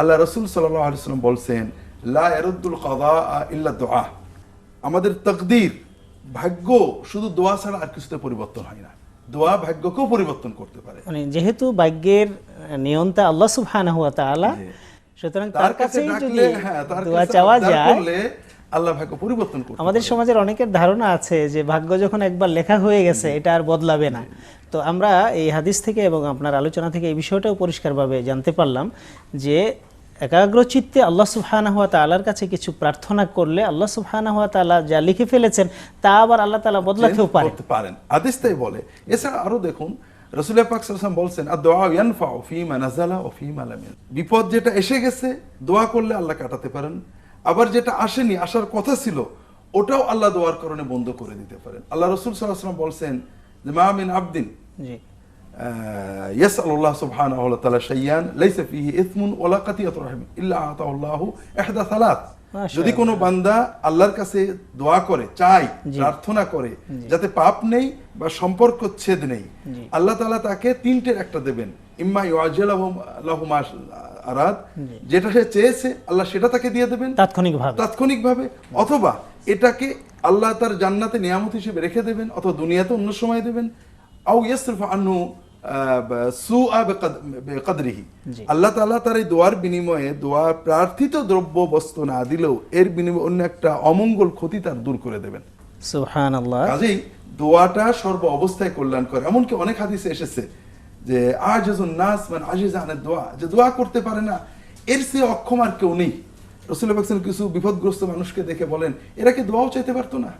আল্লাহ রসুল সাল্লাম বলছেন লা এরদ্দুল কাদা ইল্লা দোয়া। আমাদের তকদির ভাগ্য শুধু দোয়া ছাড়া আর কিছুতে পরিবর্তন হয় না। দোয়া ভাগ্যকেও পরিবর্তন করতে পারে। মানে যেহেতু ভাগ্যের নিয়ন্তা আল্লাহ সুবহানাহু ওয়া তাআলা। সুতরাং তার কাছেই যদি হ্যাঁ দোয়া চাওয়া যায় আল্লাহ ভাগ্য পরিবর্তন করতে আমাদের সমাজের অনেকের ধারণা আছে যে ভাগ্য যখন একবার লেখা হয়ে গেছে এটা আর বদলাবে না। তো আমরা এই হাদিস থেকে এবং আপনার আলোচনা থেকে এই বিষয়টাও পরিষ্কারভাবে জানতে পারলাম যে একাগ্র চিত্তে আল্লাহ সুবহানাহু ওয়া তাআলার কাছে কিছু প্রার্থনা করলে আল্লাহ সুবহানাহু ওয়া তাআলা যা লিখে ফেলেছেন, তা আবার আল্লাহ তাআলা বদলাতেও পারেন। আদেশ তাই বলে। এছাড়া আরও দেখুন রসুল্লাহ পাক সাল্লাল্লাহু বলছেন আর দোয়া ইয়ানফাউ ফিমা নাযালা ও ফিমা লাম বিপদ যেটা এসে গেছে, দোয়া করলে আল্লাহ কাটাতে পারেন। আবার যেটা আসেনি, আসার কথা ছিল, ওটাও আল্লাহ দোয়ার কারণে বন্ধ করে দিতে পারেন। আল্লাহ রসুল সাল্লাল্লাহু আলাইহি ওয়াসাল্লাম বলছেন যে মামিন আবদিন জি يسأل الله سبحانه وتعالى شيئا ليس فيه إثم ولا قطيعة رحم إلا أعطاه الله إحدى ثلاث মাশাআল্লাহ। যদি কোনো বান্দা আল্লাহর কাছে দোয়া করে চাই প্রার্থনা করে যাতে পাপ নেই বা সম্পর্ক ছেদ নেই আল্লাহ তাআলা তাকে তিনটের একটা দেবেন ইম্মা ইউআজিলাহু লাহু মা আরাদ যেটা সে চেয়েছে আল্লাহ সেটা তাকে দিয়ে দেবেন তাৎক্ষণিকভাবে তাৎক্ষণিকভাবে অথবা এটাকে আল্লাহ তার জান্নাতে নিয়ামত হিসেবে রেখে দেবেন অথবা দুনিয়াতে অন্য সময় দেবেন আও ইয়াসরিফ আনহু সুআ বেকদরিহি আল্লাহ তাআলা তার এই দোয়ার বিনিময়ে দোয়া প্রার্থিত দ্রব্য বস্তু না দিলেও এর বিনিময়ে অন্য একটা অমঙ্গল ক্ষতি তার দূর করে দেবেন। সুবহানাল্লাহ। কাজেই দোয়াটা সর্ব অবস্থায় কল্যাণ করে এমনকি অনেক হাদিসে এসেছে যে আজুন নাস মানে আজিজ আনের দোয়া। যে দোয়া করতে পারে না এর সে অক্ষম আর কেউ নেই। রসুল কিছু বিপদগ্রস্ত মানুষকে দেখে বলেন এরা কি দোয়াও চাইতে পারতো না?